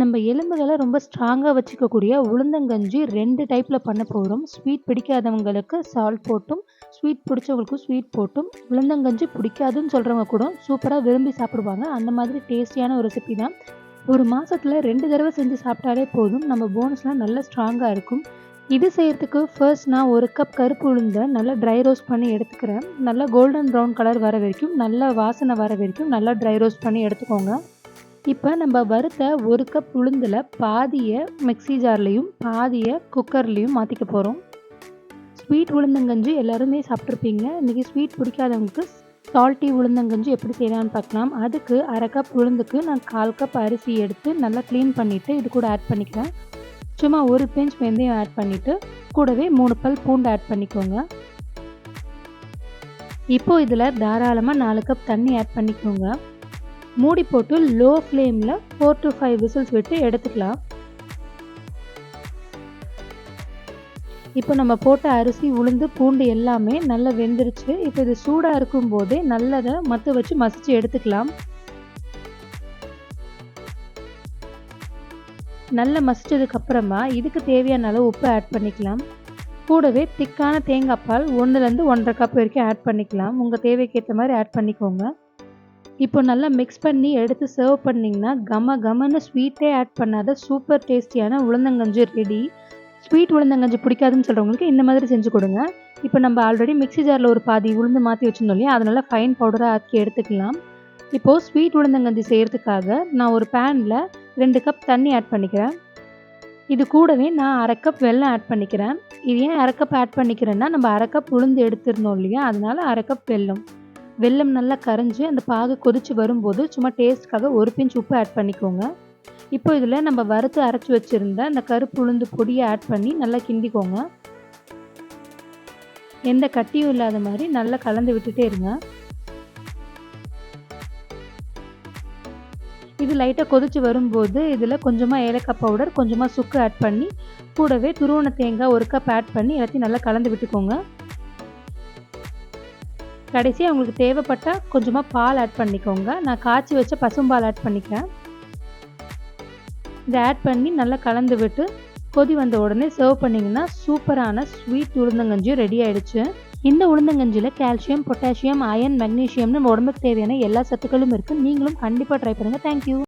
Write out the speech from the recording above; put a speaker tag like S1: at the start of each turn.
S1: நம்ம எலும்புகளை ரொம்ப ஸ்ட்ராங்காக வச்சுக்கக்கூடிய உளுந்தங்கஞ்சி ரெண்டு டைப்பில் பண்ண போகிறோம் ஸ்வீட் பிடிக்காதவங்களுக்கு சால்ட் போட்டும் ஸ்வீட் பிடிச்சவங்களுக்கும் ஸ்வீட் போட்டும். உளுந்தங்கஞ்சி பிடிக்காதுன்னு சொல்கிறவங்க கூட சூப்பராக விரும்பி சாப்பிடுவாங்க. அந்த மாதிரி டேஸ்டியான ஒரு ரெசிபி தான். ஒரு மாதத்தில் ரெண்டு தடவை செஞ்சு சாப்பிட்டாலே போதும். நம்ம போன்ஸ்லாம் நல்லா ஸ்ட்ராங்காக இருக்கும். இது செய்கிறதுக்கு ஃபர்ஸ்ட் நான் ஒரு கப் கருப்பு உளுந்தை நல்லா ட்ரை ரோஸ்ட் பண்ணி எடுத்துக்கிறேன். நல்லா கோல்டன் ப்ரௌன் கலர் வர வரைக்கும் நல்லா வாசனை வர வரைக்கும் நல்லா ட்ரை ரோஸ்ட் பண்ணி எடுத்துக்கோங்க. இப்போ நம்ம வறுத்த ஒரு கப் உளுந்தில் பாதியை மிக்ஸி ஜார்லேயும் பாதியை குக்கர்லேயும் மாற்றிக்க போகிறோம் ஸ்வீட் உளுந்தங்கஞ்சி எல்லாருமே சாப்பிட்ருப்பீங்க இன்றைக்கி ஸ்வீட் பிடிக்காதவங்களுக்கு சால்ட்டி உளுந்தங்கஞ்சி எப்படி செய்யலான்னு பார்க்கலாம். அதுக்கு அரை கப் உளுந்துக்கு நான் கால் கப் அரிசி எடுத்து நல்லா க்ளீன் பண்ணிவிட்டு இது கூட ஆட் பண்ணிக்கிறேன். சும்மா ஒரு பிஞ்ச் வெந்தயம் ஆட் பண்ணிவிட்டு கூடவே மூணு பல் பூண்டு ஆட் பண்ணிக்கோங்க. இப்போ இதில் தாராளமாக நாலு கப் தண்ணி ஆட் பண்ணிக்கோங்க. மூடி போட்டு லோ ஃப்ளேமில் ஃபோர் டு ஃபைவ் விசில்ஸ் விட்டு எடுத்துக்கலாம். இப்போ நம்ம போட்ட அரிசி உளுந்து பூண்டு எல்லாமே நல்லா வெந்துருச்சு. இப்போ இது சூடாக இருக்கும் போதே நல்லதை மற்ற வச்சு மசிச்சு எடுத்துக்கலாம். நல்லா மசிச்சதுக்கு அப்புறமா இதுக்கு தேவையான அளவு உப்பு ஆட் பண்ணிக்கலாம். கூடவே திக்கான தேங்காய் பால் ஒன்றுலேருந்து ஒன்றரை கப் வரைக்கும் ஆட் பண்ணிக்கலாம். உங்கள் தேவைக்கு ஏற்ற மாதிரி ஆட் பண்ணிக்கோங்க. இப்போ நல்லா மிக்ஸ் பண்ணி எடுத்து சர்வ் பண்ணிங்கன்னா கம கமன்னு ஸ்வீட்டே ஆட் பண்ணாத சூப்பர் டேஸ்டியான உளுந்தங்கஞ்சி ரெடி ஸ்வீட் உளுந்தங்கஞ்சி பிடிக்காதுன்னு சொல்கிறவங்களுக்கு இந்த மாதிரி செஞ்சு கொடுங்க. இப்போ நம்ம ஆல்ரெடி மிக்ஸி ஜாரில் ஒரு பாதி உளுந்து மாற்றி வச்சுருந்தோம் இல்லையா? அதனால் ஃபைன் பவுடராக ஆக்கி எடுத்துக்கலாம். இப்போது ஸ்வீட் உளுந்தங்கஞ்சி செய்கிறதுக்காக நான் ஒரு பேனில் ரெண்டு கப் தண்ணி ஆட் பண்ணிக்கிறேன். இது கூடவே நான் அரை கப் வெல்லம் ஆட் பண்ணிக்கிறேன். இது ஏன் அரை கப் ஆட் பண்ணிக்கிறேன்னா நம்ம அரை கப் உளுந்து எடுத்துருந்தோம் இல்லையா? அதனால அரை கப் வெல்லம். வெல்லம் நல்லா கரைஞ்சி அந்த பாகு கொதிச்சு வரும்போது சும்மா டேஸ்ட்காக ஒரு பிஞ்ச் உப்பு ஆட் பண்ணிக்கோங்க. இப்போ இதில் நம்ம வறுத்து அரைச்சி வச்சுருந்த அந்த கருப்பு உளுந்து பொடியை ஆட் பண்ணி நல்லா கிண்டிக்கோங்க. எந்த கட்டியும் இல்லாத மாதிரி நல்லா கலந்து விட்டுட்டே இருங்க. இது லைட்டாக கொதிச்சு வரும்போது இதில் கொஞ்சமாக ஏலக்காய் பவுடர் கொஞ்சமாக சுக்கு ஆட் பண்ணி கூடவே துருவன தேங்காய் ஒரு கப் ஆட் பண்ணி எல்லாத்தையும் நல்லா கலந்து விட்டுக்கோங்க. கடைசியாக உங்களுக்கு தேவைப்பட்டால் கொஞ்சமாக பால் ஆட் பண்ணிக்கோங்க. நான் காய்ச்சி வச்ச பசும்பால் ஆட் பண்ணிக்கிறேன். இதை ஆட் பண்ணி நல்லா கலந்து விட்டு கொதி வந்த உடனே சர்வ் பண்ணிங்கன்னா சூப்பரான ஸ்வீட் உளுந்தங்கஞ்சியும் ரெடி ஆயிடுச்சு. இந்த உளுந்தங்கஞ்சியில் கால்சியம் பொட்டாசியம் அயன் மெக்னீஷியம்னு உடம்புக்கு தேவையான எல்லா சத்துக்களும் இருக்குது நீங்களும் கண்டிப்பாக ட்ரை பண்ணுங்கள் தேங்க்யூ